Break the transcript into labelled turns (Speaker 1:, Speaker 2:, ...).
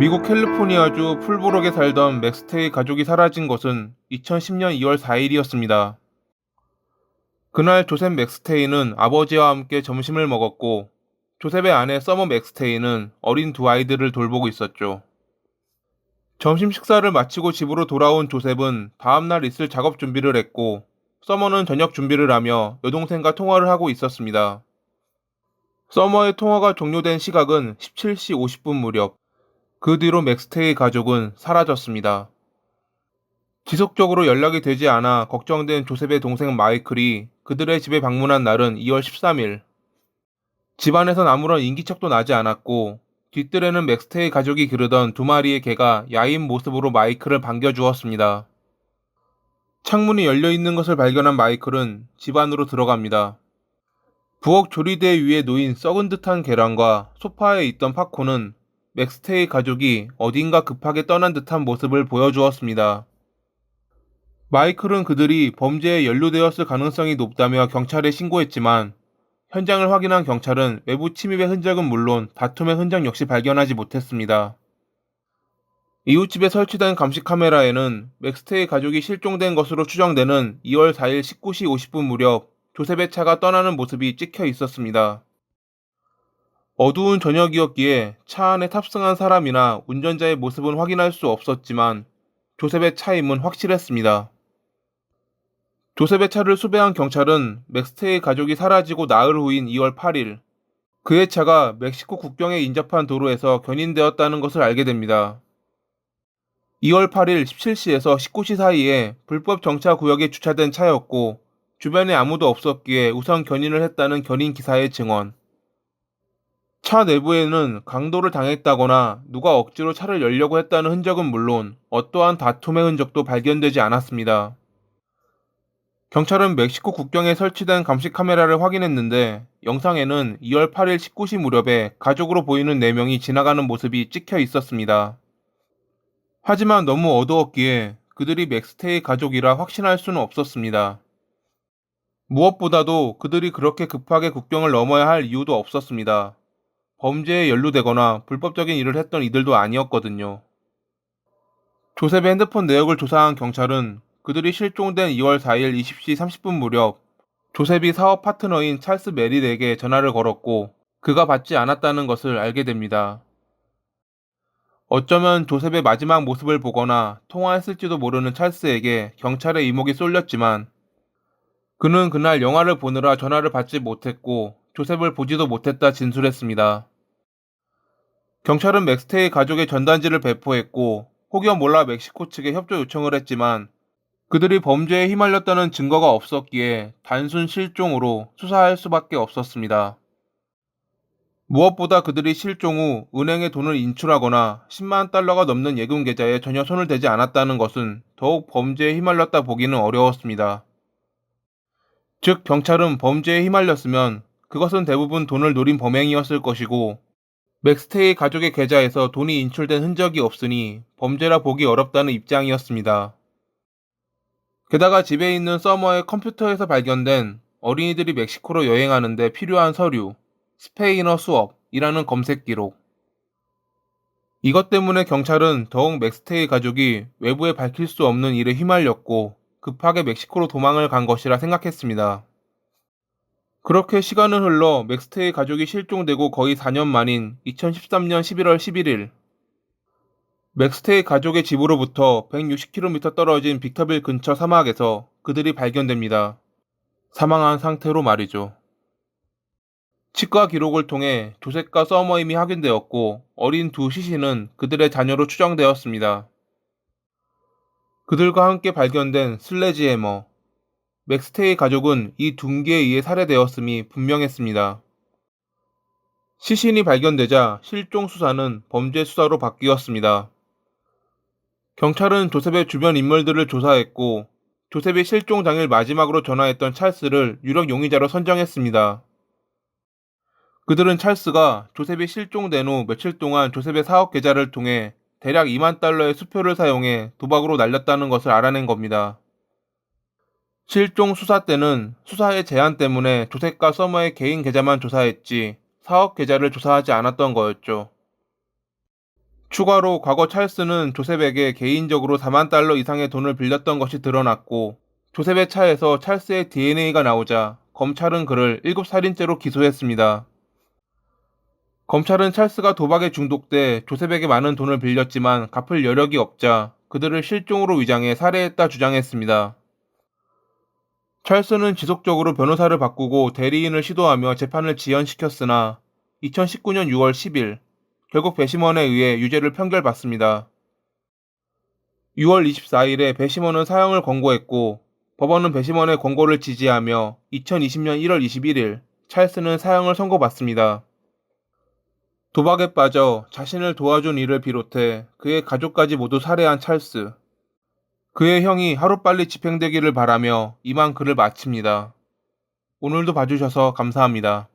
Speaker 1: 미국 캘리포니아주 풀브록에 살던 맥스테이 가족이 사라진 것은 2010년 2월 4일이었습니다. 그날 조셉 맥스테이는 아버지와 함께 점심을 먹었고 조셉의 아내 서머 맥스테이는 어린 두 아이들을 돌보고 있었죠. 점심 식사를 마치고 집으로 돌아온 조셉은 다음날 있을 작업 준비를 했고 서머는 저녁 준비를 하며 여동생과 통화를 하고 있었습니다. 서머의 통화가 종료된 시각은 17시 50분 무렵. 그 뒤로 맥스테이 가족은 사라졌습니다. 지속적으로 연락이 되지 않아 걱정된 조셉의 동생 마이클이 그들의 집에 방문한 날은 2월 13일. 집안에선 아무런 인기척도 나지 않았고 뒷뜰에는 맥스테이 가족이 기르던 두 마리의 개가 야인 모습으로 마이클을 반겨주었습니다. 창문이 열려 있는 것을 발견한 마이클은 집 안으로 들어갑니다. 부엌 조리대 위에 놓인 썩은 듯한 계란과 소파에 있던 팝콘은 맥스테이 가족이 어딘가 급하게 떠난 듯한 모습을 보여주었습니다. 마이클은 그들이 범죄에 연루되었을 가능성이 높다며 경찰에 신고했지만 현장을 확인한 경찰은 외부 침입의 흔적은 물론 다툼의 흔적 역시 발견하지 못했습니다. 이웃집에 설치된 감시 카메라에는 맥스테이 가족이 실종된 것으로 추정되는 2월 4일 19시 50분 무렵 조셉의 차가 떠나는 모습이 찍혀 있었습니다. 어두운 저녁이었기에 차 안에 탑승한 사람이나 운전자의 모습은 확인할 수 없었지만 조셉의 차임은 확실했습니다. 조셉의 차를 수배한 경찰은 맥스테이 가족이 사라지고 나흘 후인 2월 8일 그의 차가 멕시코 국경에 인접한 도로에서 견인되었다는 것을 알게 됩니다. 2월 8일 17시에서 19시 사이에 불법 정차 구역에 주차된 차였고 주변에 아무도 없었기에 우선 견인을 했다는 견인 기사의 증언. 차 내부에는 강도를 당했다거나 누가 억지로 차를 열려고 했다는 흔적은 물론 어떠한 다툼의 흔적도 발견되지 않았습니다. 경찰은 멕시코 국경에 설치된 감시 카메라를 확인했는데 영상에는 2월 8일 19시 무렵에 가족으로 보이는 4명이 지나가는 모습이 찍혀 있었습니다. 하지만 너무 어두웠기에 그들이 맥스테이 가족이라 확신할 수는 없었습니다. 무엇보다도 그들이 그렇게 급하게 국경을 넘어야 할 이유도 없었습니다. 범죄에 연루되거나 불법적인 일을 했던 이들도 아니었거든요. 조셉의 핸드폰 내역을 조사한 경찰은 그들이 실종된 2월 4일 20시 30분 무렵 조셉이 사업 파트너인 찰스 메릴에게 전화를 걸었고 그가 받지 않았다는 것을 알게 됩니다. 어쩌면 조셉의 마지막 모습을 보거나 통화했을지도 모르는 찰스에게 경찰의 이목이 쏠렸지만 그는 그날 영화를 보느라 전화를 받지 못했고 조셉을 보지도 못했다 진술했습니다. 경찰은 맥스테이 가족의 전단지를 배포했고 혹여 몰라 멕시코 측에 협조 요청을 했지만 그들이 범죄에 휘말렸다는 증거가 없었기에 단순 실종으로 수사할 수밖에 없었습니다. 무엇보다 그들이 실종 후 은행에 돈을 인출하거나 10만 달러가 넘는 예금 계좌에 전혀 손을 대지 않았다는 것은 더욱 범죄에 휘말렸다 보기는 어려웠습니다. 즉 경찰은 범죄에 휘말렸으면 그것은 대부분 돈을 노린 범행이었을 것이고 맥스테이 가족의 계좌에서 돈이 인출된 흔적이 없으니 범죄라 보기 어렵다는 입장이었습니다. 게다가 집에 있는 서머의 컴퓨터에서 발견된 어린이들이 멕시코로 여행하는데 필요한 서류, 스페인어 수업이라는 검색 기록. 이것 때문에 경찰은 더욱 맥스테이 가족이 외부에 밝힐 수 없는 일에 휘말렸고 급하게 멕시코로 도망을 간 것이라 생각했습니다. 그렇게 시간은 흘러 맥스테이 가족이 실종되고 거의 4년 만인 2013년 11월 11일 맥스테이 가족의 집으로부터 160km 떨어진 빅터빌 근처 사막에서 그들이 발견됩니다. 사망한 상태로 말이죠. 치과 기록을 통해 조색과 서머임이 확인되었고 어린 두 시신은 그들의 자녀로 추정되었습니다. 그들과 함께 발견된 슬래지해머, 맥스테이 가족은 이 둔기에 의해 살해되었음이 분명했습니다. 시신이 발견되자 실종 수사는 범죄 수사로 바뀌었습니다. 경찰은 조셉의 주변 인물들을 조사했고 조셉이 실종 당일 마지막으로 전화했던 찰스를 유력 용의자로 선정했습니다. 그들은 찰스가 조셉이 실종된 후 며칠 동안 조셉의 사업 계좌를 통해 대략 2만 달러의 수표를 사용해 도박으로 날렸다는 것을 알아낸 겁니다. 실종 수사 때는 수사의 제한 때문에 조셉과 서머의 개인 계좌만 조사했지 사업 계좌를 조사하지 않았던 거였죠. 추가로 과거 찰스는 조셉에게 개인적으로 4만 달러 이상의 돈을 빌렸던 것이 드러났고 조셉의 차에서 찰스의 DNA가 나오자 검찰은 그를 7살인죄로 기소했습니다. 검찰은 찰스가 도박에 중독돼 조셉에게 많은 돈을 빌렸지만 갚을 여력이 없자 그들을 실종으로 위장해 살해했다 주장했습니다. 찰스는 지속적으로 변호사를 바꾸고 대리인을 시도하며 재판을 지연시켰으나 2019년 6월 10일 결국 배심원에 의해 유죄를 판결받습니다. 6월 24일에 배심원은 사형을 권고했고 법원은 배심원의 권고를 지지하며 2020년 1월 21일 찰스는 사형을 선고받습니다. 도박에 빠져 자신을 도와준 이를 비롯해 그의 가족까지 모두 살해한 찰스. 그의 형이 하루빨리 집행되기를 바라며 이만 글을 마칩니다. 오늘도 봐주셔서 감사합니다.